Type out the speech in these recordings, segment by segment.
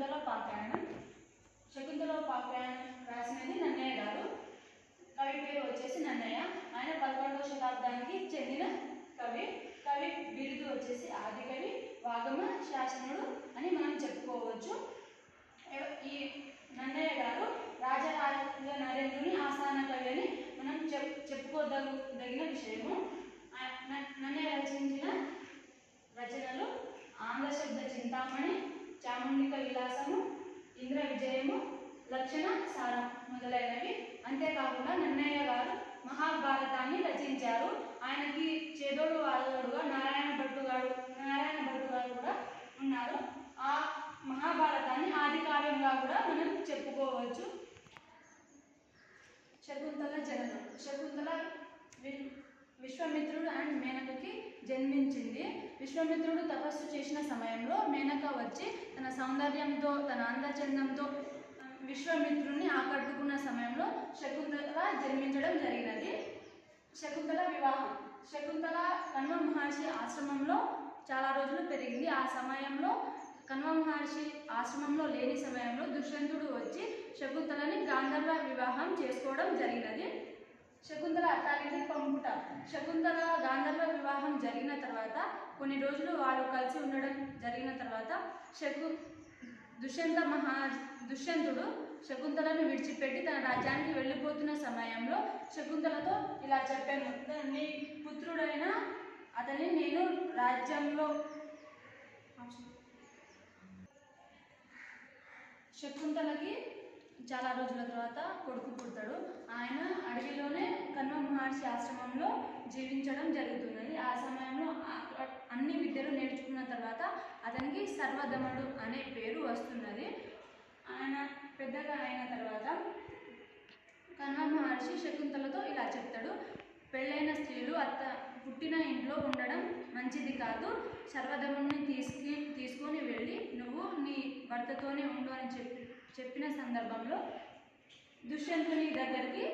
శకుంతలోపాఖ్యానం శకుంతలోపాఖ్యానం రాసినది నన్నయ్య గారు. కవి పేరు వచ్చేసి నన్నయ్య. ఆయన పదకొండవ శతాబ్దానికి చెందిన కవి. కవి బిరుదు వచ్చేసి ఆదికవి. వాగమ శాసనుడు అని మనం చెప్పుకోవచ్చు. ఈ నన్నయ్య గారు రాజరాజ నరేంద్రుని ఆస్థాన కవి అని మనం చెప్ చెప్పుకోదగిన దగిన విషయము నన్నయ్య రచించిన రచనలు ఆంధ్రశబ్ద చింతామణి చాముండిక విలాసము ఇంద్ర విజయము లక్షణ సారం మొదలైనవి. అంతేకాకుండా నన్నయ్య గారు మహాభారతాన్ని రచించారు. ఆయనకి చేదోడు వాదోడుగా నారాయణ భట్టు గారు నారాయణ భట్టు గారు కూడా ఉన్నారు. ఆ మహాభారతాన్ని ఆది కావ్యంగా కూడా మనం చెప్పుకోవచ్చు. శకుంతల జననం. శకుంతల వి- అండ్ మేనకకి జన్మించింది. విశ్వమిత్రుడు తపస్సు చేసిన సమయంలో మేనక వచ్చి తన సౌందర్యంతో తన అందచందంతో విశ్వమిత్రుని ఆకట్టుకున్న సమయంలో శకుంతల జన్మించడం జరిగినది. శకుంతల వివాహం. శకుంతల కన్వ మహర్షి ఆశ్రమంలో చాలా రోజులు పెరిగింది. ఆ సమయంలో కన్వ మహర్షి ఆశ్రమంలో లేని సమయంలో దుష్యంతుడు వచ్చి శకుంతలని గాంధర్వ వివాహం చేసుకోవడం జరిగినది. శకుంతల అత్తారింటికి పంపు శకుంతల గాంధర్వ వివాహం జరిగిన తర్వాత కొన్ని రోజులు వాళ్ళు కలిసి ఉండడం జరిగిన తర్వాత శకు దుష్యంత మహా దుష్యంతుడు శకుంతలను విడిచిపెట్టి తన రాజ్యానికి వెళ్ళిపోతున్న సమయంలో శకుంతలతో ఇలా చెప్పాను. నీ పుత్రుడైన అతని నేను రాజ్యంలో శకుంతలకి చాలా రోజుల తర్వాత కొడుకు పుడతాడు. ఆయన అడవిలోనే కన్వ మహర్షి ఆశ్రమంలో జీవించడం జరుగుతున్నది. ఆ సమయంలో అన్ని విద్యలు నేర్చుకున్న తర్వాత అతనికి సర్వధముడు అనే పేరు వస్తున్నది. ఆయన పెద్దగా అయిన తర్వాత కన్వ మహర్షి శకుంతలతో ఇలా చెప్తాడు. పెళ్ళైన స్త్రీలు అత్త పుట్టిన ఇంట్లో ఉండడం మంచిది కాదు. సర్వధముడిని తీసుకు తీసుకొని వెళ్ళి నువ్వు నీ భర్తతోనే ఉండు అని చెప్పి చెప్పిన సందర్భంలో దుష్యంతుని దగ్గరికి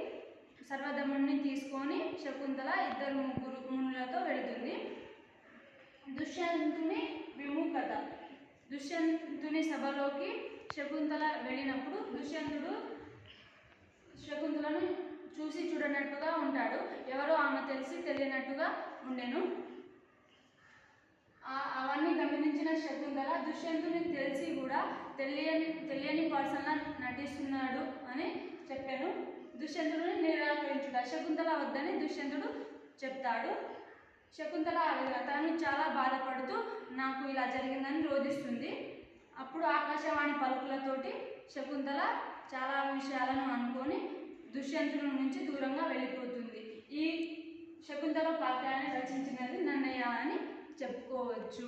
సర్వధముని తీసుకొని శకుంతల ఇద్దరు ముగ్గురు మునులతో వెళుతుంది. దుష్యంతుని విముఖత. దుష్యంతుని సభలోకి శకుంతల వెళ్ళినప్పుడు దుష్యంతుడు శకుంతలను చూసి చూడనట్టుగా ఉంటాడు. ఎవరో ఆమె తెలిసి తెలియనట్టుగా ఉండెను. ఆ- శకుంతల దుష్యంతుని తెలిసి కూడా తెలియని తెలియని పర్సన్లా నటిస్తున్నాడు అని చెప్పాను దుష్యంతుడిని నిరాకరించుట శకుంతల వద్దని దుష్యంతుడు చెప్తాడు. శకుంతల తను చాలా బాధపడుతూ నాకు ఇలా జరిగిందని రోధిస్తుంది. అప్పుడు ఆకాశవాణి పలుకులతోటి శకుంతల చాలా విషయాలను అనుకొని దుష్యంతుడి నుంచి దూరంగా వెళ్ళిపోతుంది. ఈ శకుంతల పాత్రాన్ని రచించినది నన్నయ్య అని చెప్పుకోవచ్చు.